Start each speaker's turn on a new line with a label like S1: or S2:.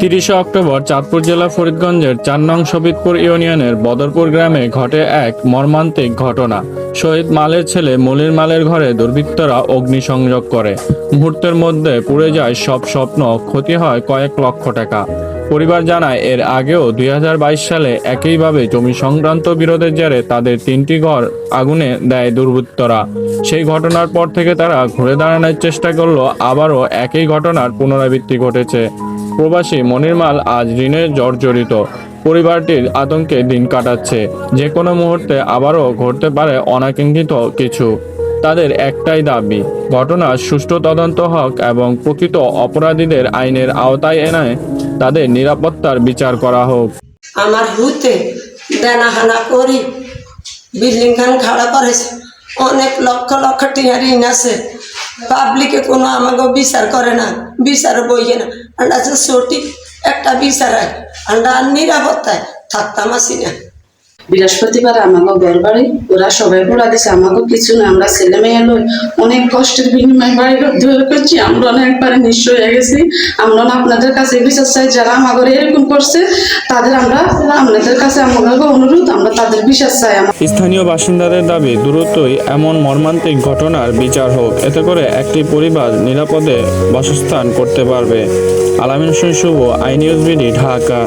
S1: তিরিশে অক্টোবর চাঁদপুর জেলা ফরিদগঞ্জের চার নং শবিদপুর ইউনিয়নের বদরপুর গ্রামে ঘটে এক মর্মান্তিক ঘটনা। শহীদ মালের ছেলে মলির মালের ঘরে দুর্বৃত্তরা অগ্নিসংযোগ করে। মুহূর্তের মধ্যে পুড়ে যায় সব স্বপ্ন, ক্ষতি হয় কয়েক লক্ষ টাকা। পরিবার জানায়, এর আগেও দুই হাজার বাইশ সালে একইভাবে জমি সংক্রান্ত বিরোধের জেরে তাদের তিনটি ঘর আগুনে দেয় দুর্বৃত্তরা। সেই ঘটনার পর থেকে তারা ঘুরে দাঁড়ানোর চেষ্টা করল আবারও একই ঘটনার পুনরাবৃত্তি ঘটেছে। প্রবাসী মনিরমাল আজ ঋণের জর্জরিত। পরিবারটির আতঙ্কে দিন কাটাচ্ছে। যে কোনো মুহূর্তে আবারও ঘটতে পারে অনাকাঙ্ক্ষিত কিছু। তাদের একটাই দাবি ঘটনার সুষ্ঠু তদন্ত হোক এবং প্রকৃত অপরাধীদের আইনের আওতায় এনে তাদের নিরাপত্তার বিচার করা হোক।
S2: আমার হুতে দেনাহানা করি বিল্ডিং খান খাড়া করেছে। অনেক লক্ষ লক্ষ টিয়া ঋণ আছে। পাবলিকে কোনো আমাকে বিচার করে না, বিচার বইয়ে না। যে সঠিক একটা বিচার হয় আমরা নিরাপত্তায় থাকতাম আসি না।
S3: বৃহস্পতিবার আমাকে ঘর বাড়ি ওরা সবাই পড়া দিছে আমাকে কিছু না আমরা ছেলে মেয়ে লই অনেক কষ্টের বিনিময়ে বাড়ি ধরে করছি আমরা অনেকবারে নিঃস্ব হয়ে গেছি। আমরা না আপনাদের কাছে বিচার চাই যারা আমাদের এরকম করছে তাদের আমরা আপনাদের কাছে আমাদের অনুরোধ আমরা তাদের বিচার চাই আমার
S1: স্থানীয় বাসিন্দাদের দাবি দ্রুতই এমন মর্মান্তিক ঘটনার বিচার হোক। এতে করে একটি পরিবার নিরাপদে বাসস্থান করতে পারবে। Alamin Shuvo I news BD Dhaka.